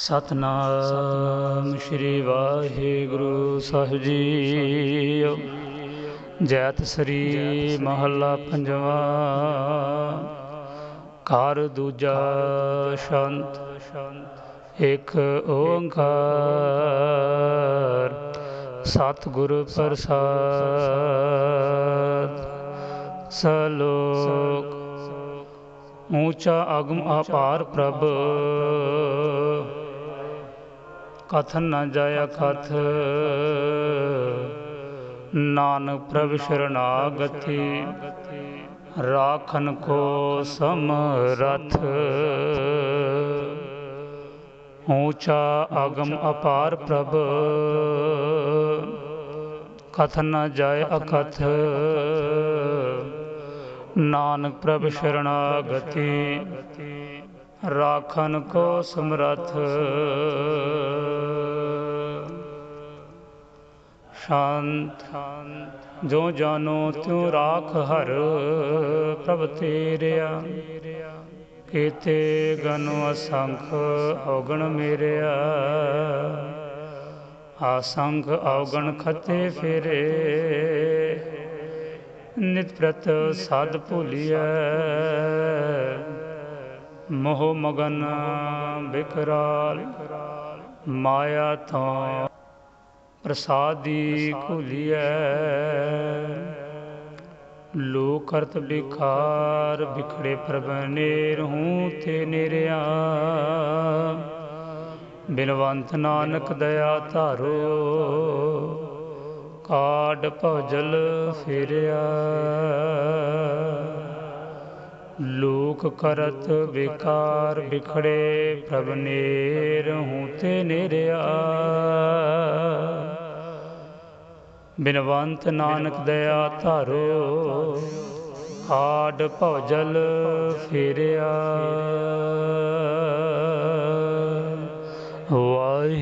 ਸਤਨਾਮ ਸ੍ਰੀ ਵਾਹਿਗੁਰੂ ਸਾਹਿਬ ਜੀ ਜੈਤ ਸ੍ਰੀ ਮਹੱਲਾ ਪੰਜਵਾਂ। ਘਰ ਦੂਜਾ ਸ਼ੰਤ, ਇੱਕ ਓੰਕਾਰ। ਸਤਿਗੁਰ ਪ੍ਰਸਾਦ, ਸਲੋਕ। ਊਚਾ ਅਗਮ, ਅਪਾਰ ਪ੍ਰਭ। ਕਥਨ ਨ ਜਾਇਆ ਕਥ। ਨਾਨਕ ਪ੍ਰਭ ਸ਼ਰਨਾਗਤੀ, ਰਾਖਨ ਕੋ ਸਮਰਥ ਊਚਾ ਅਗਮ ਅਪਾਰ ਪ੍ਰਭ। ਕਥਨ ਨ ਜਾਏ ਅਕਥ। ਨਾਨਕ ਪ੍ਰਭ ਸ਼ਰਨਾਗਤੀ ਰਾਖਨ ਕੋ ਸਮਰਥ। ਸ਼ਾਂਤ, ਜੋ ਜਾਨੋ ਤਿਉ ਰਾਖ ਹਰ, ਪ੍ਰਭ ਤੇਰਿਆ। ਕੀਤੇ ਗਨੁ ਅਸੰਖ ਔਗਣ ਮੇਰਿਆ। ਆਸੰਖ ਔਗਣ ਖਤੇ ਫਿਰੇ। ਨਿਤ ਪ੍ਰਤ ਸਾਧ ਭੁਲੀਐ। ਮੋਹ ਮਗਨ ਬਿਕਰਾਲ ਮਾਇਆ ਤੋਂ ਪ੍ਰਸਾਦੀ ਭੁਲੀਐ। ਲੋਕ ਕਰਤ ਬਿਕਾਰ ਬਿਖੜੇ ਪ੍ਰਭ ਨੇਰ ਹੂੰ ਤੇ ਨਿਰਿਆ। ਬਿਨਵੰਤ ਨਾਨਕ ਦਇਆ ਧਾਰੋ ਕਾਡ ਭਜਲ ਫਿਰਿਆ। ਲੋਕ ਕਰਤ ਵਿਕਾਰ ਵਿਖੜੇ ਪ੍ਰਭ ਨੇਰ ਹੂੰ ਤੇ ਨੇਰਿਆ। ਬਿਨਵੰਤ ਨਾਨਕ ਦਇਆ ਧਾਰੋ ਕਾਡ ਭਜਲ ਫਿਰਿਆ।